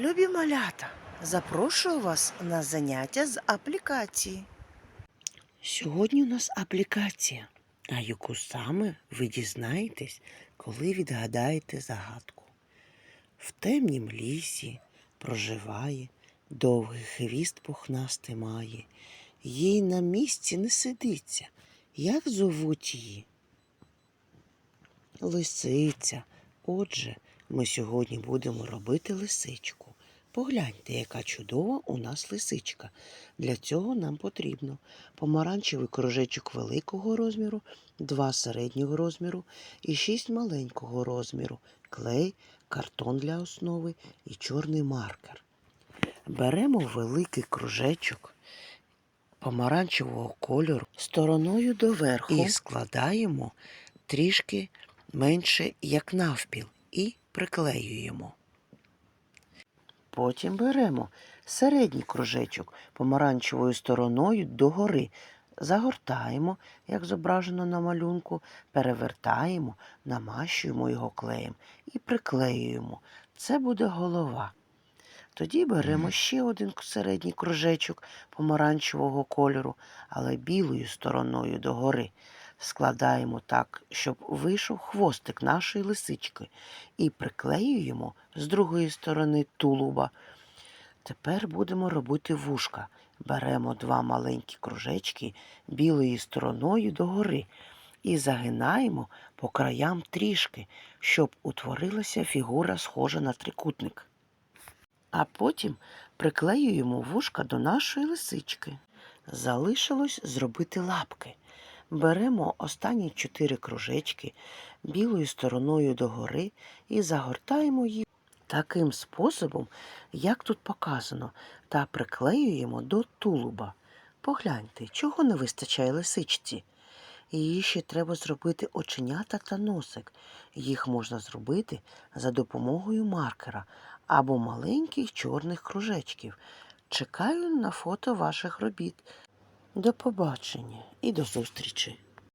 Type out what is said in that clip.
Любі малята, запрошую вас на заняття з аплікації. Сьогодні у нас аплікація, а яку саме ви дізнаєтесь, коли відгадаєте загадку. В темнім лісі проживає, довгий хвіст пухнастий має, їй на місці не сидиться. Як зовуть її? Лисиця. Отже, ми сьогодні будемо робити лисичку. Погляньте, яка чудова у нас лисичка. Для цього нам потрібно помаранчевий кружечок великого розміру, два середнього розміру і шість маленького розміру, клей, картон для основи і чорний маркер. Беремо великий кружечок помаранчевого кольору стороною доверху і складаємо трішки менше, як навпіл, приклеюємо. Потім беремо середній кружечок помаранчевою стороною догори, загортаємо, як зображено на малюнку, перевертаємо, намащуємо його клеєм і приклеюємо. Це буде голова. Тоді беремо ще один середній кружечок помаранчевого кольору, але білою стороною догори. Складаємо так, щоб вийшов хвостик нашої лисички, і приклеюємо з другої сторони тулуба. Тепер будемо робити вушка. Беремо два маленькі кружечки білою стороною догори і загинаємо по краям трішки, щоб утворилася фігура, схожа на трикутник. А потім приклеюємо вушка до нашої лисички. Залишилось зробити лапки. Беремо останні чотири кружечки білою стороною догори і загортаємо їх таким способом, як тут показано, та приклеюємо до тулуба. Погляньте, чого не вистачає лисичці. Її ще треба зробити оченята та носик. Їх можна зробити за допомогою маркера або маленьких чорних кружечків. Чекаю на фото ваших робіт. До побачення і до зустрічі!